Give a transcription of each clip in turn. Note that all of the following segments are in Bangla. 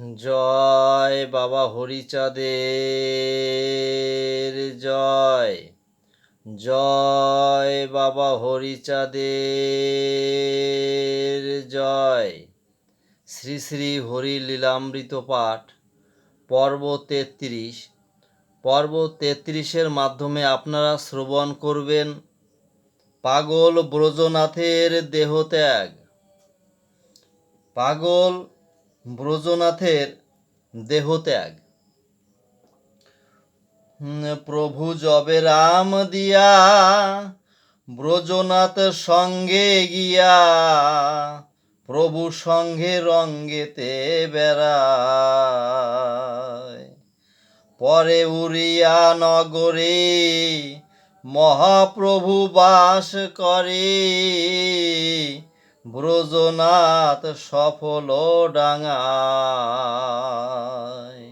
জয় বাবা হরিচাঁদের, জয়। জয় বাবা হরিচাঁদের, জয়। শ্রী শ্রী হরি লীলামৃত পাঠ, পর্ব তেত্রিশ। পর্ব তেত্রিশের মাধ্যমে আপনারা শ্রবণ করবেন পাগল ব্রজনাথের দেহত্যাগ। পাগল ব্রজনাথের দেহত্যাগ। প্রভু যবে রাম দিয়া ব্রজনাথ সঙ্গে গিয়া প্রভু সঙ্গে রঙ্গেতে বেড়ায়। পরে উড়িয়া নগরে মহাপ্রভু বাস করে। ব্রজনাথ সফল ডাঙায়।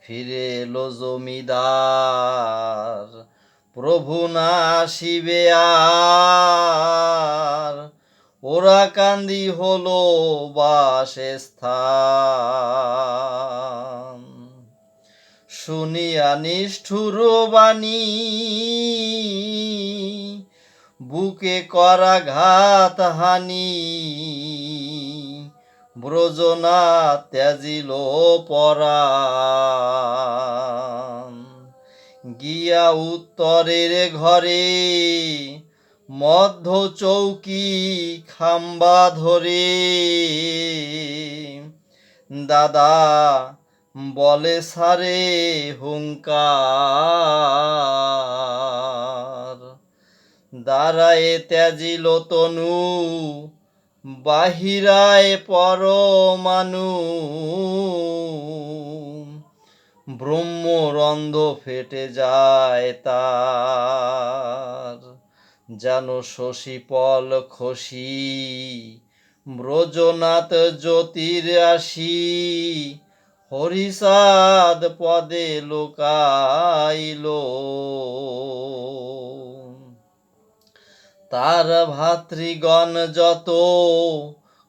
ফিরে এলো জমিদার, প্রভু না শিবে আর। ওরা কান্দি হলো বাসস্থান। শুনিয়া নিষ্ঠুর বাণী বুকে করা ঘাত হানি। ব্রজনা ত্যাজিল পরাণ। গিয়া উত্তরের ঘরে মধ্য চৌকি খাম্বা ধরে। দাদা বলে সারে হুঙ্কার। দাঁড়ায় ত্যাজিল তনু, বাহিরায় পরমানু ব্রহ্মরন্ধ ফেটে যায় তার, যেন শশীপল খসি। ব্রজনাথ জ্যোতির আসি হরিষাদ পদে লোকাইল। তার ভাতৃগণ যত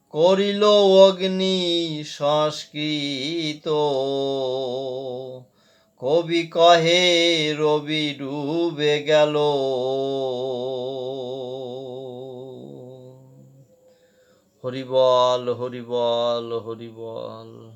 করিল অগ্নি সংস্কৃত। কবি কহে রবি ডুবে গেল। হরিবল হরিবল হরিবল।